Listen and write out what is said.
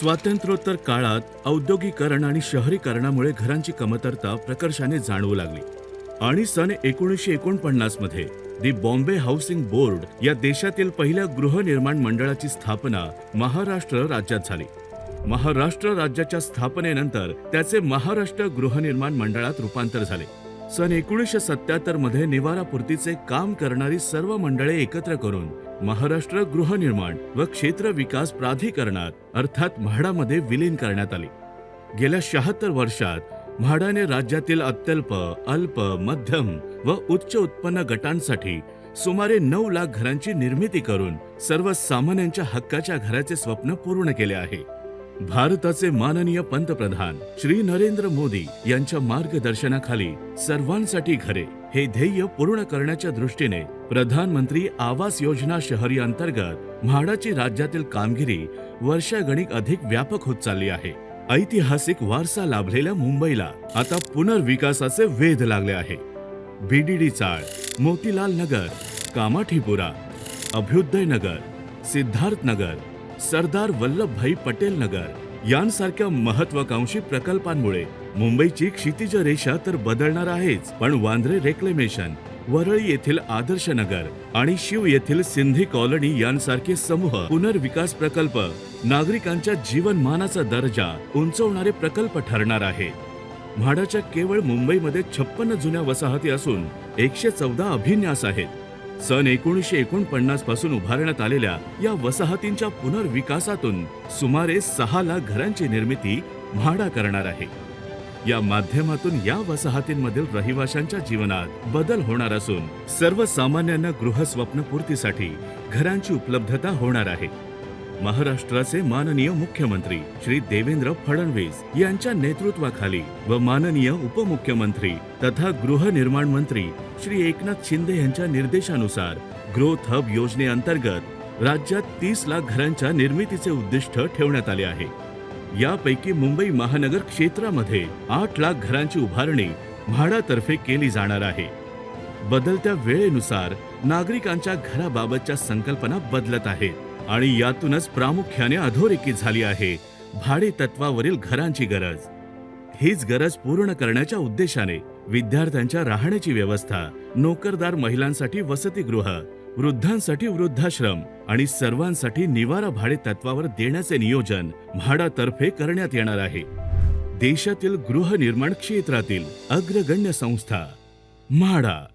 स्वातंत्र्योत्तर काळात औद्योगिकरण आणि शहरीकरणामुळे घरांची कमतरता प्रकर्षाने जाणवू लागली. आणि सन एकोणीसशे एकोणपन्नासमध्ये दी बॉम्बे हाऊसिंग बोर्ड या देशातील पहिल्या गृहनिर्माण मंडळाची स्थापना महाराष्ट्र राज्यात झाली. महाराष्ट्र राज्याच्या स्थापनेनंतर त्याचे महाराष्ट्र गृहनिर्माण मंडळात रूपांतर झाले. सन एकोणीसशे सत्याहत्तरमध्ये निवारापूर्तीचे काम करणारी सर्व मंडळे एकत्र करून महाराष्ट्र गृहनिर्माण व क्षेत्र विकास प्राधिकरणात अर्थात म्हाडामध्ये विलीन करण्यात आली. गेल्या शहात्तर वर्षात म्हाडाने राज्यातील अत्यल्प अल्प मध्यम व उच्च उत्पन्न गटांसाठी सुमारे नऊ लाख घरांची निर्मिती करून सर्वसामान्यांच्या हक्काच्या घराचे स्वप्न पूर्ण केले आहे. भारताचे माननीय पंतप्रधान श्री नरेंद्र मोदी यांच्या मार्गदर्शनाखाली सर्वांसाठी घरे हे ध्येय पूर्ण करण्याच्या दृष्टीने प्रधानमंत्री आवास योजना शहरी अंतर्गत म्हाडाची राज्यातील कामगिरी वर्षागणिक अधिक व्यापक होत चालली आहे. ऐतिहासिक वारसा लाभलेल्या मुंबईला आता पुनर्विकासाचे वेध लागले आहे. बीडीडी चाळ मोतीलाल नगर कामाठीपुरा अभ्युदय नगर सिद्धार्थ नगर सरदार वल्लभभाई पटेल नगर. यांसारख्या महत्वाकांक्षी प्रकल्पांमुळे मुंबईची क्षितिज रेषा तर बदलणार आहेच पण वांद्रे रेक्लेमेशन वरळी येथील आदर्श नगर आणि शिव येथील सिंधी कॉलनी यांसारखे समूह पुनर्विकास प्रकल्प नागरिकांच्या जीवनमानाचा दर्जा उंचवणारे प्रकल्प ठरणार आहे. म्हाडाच्या केवळ मुंबईमध्ये छप्पन्न जुन्या वसाहती असून एकशे चौदा अभिन्यास आहेत. सन एकोणीसशे एकोणपन्नासपासून उभारण्यात आलेल्या या वसाहतींच्या पुनर्विकासातून सुमारे सहा लाख घरांची निर्मिती म्हाडा करणार आहे. या माध्यमातून या वसाहतींमधील रहिवाशांच्या जीवनात बदल होणार असून सर्वसामान्यांना गृहस्वप्नपूर्तीसाठी घरांची उपलब्धता होणार आहे. महाराष्ट्राचे माननीय मुख्यमंत्री श्री देवेंद्र फडणवीस यांच्या नेतृत्वाखाली व माननीय उपमुख्यमंत्री तथा गृहनिर्माण मंत्री श्री एकनाथ शिंदे यांच्या निर्देशानुसार ग्रोथ हब योजनेअंतर्गत राज्यात तीस लाख घरांच्या निर्मितीचे उद्दिष्ट ठेवण्यात आले आहे. यापैकी मुंबई महानगर क्षेत्रामध्ये आठ लाख घरांची उभारणी म्हाडातर्फे केली जाणार आहे. बदलत्या वेळेनुसार नागरिकांच्या घराबाबतच्या संकल्पना बदलत आहेत. आणि यातूनच प्रामुख्याने अधोरेखित झाली आहे भाडे तत्वावरील घरांची गरज. हीच गरज पूर्ण करण्याच्या उद्देशाने विद्यार्थ्यांच्या राहण्याची व्यवस्था नोकरदार महिलांसाठी वसतिगृह वृद्धांसाठी वृद्धाश्रम आणि सर्वांसाठी निवारा भाडे तत्वावर देण्याचे नियोजन म्हाडातर्फे करण्यात येणार आहे. देशातील गृहनिर्माण क्षेत्रातील अग्रगण्य संस्था म्हाडा.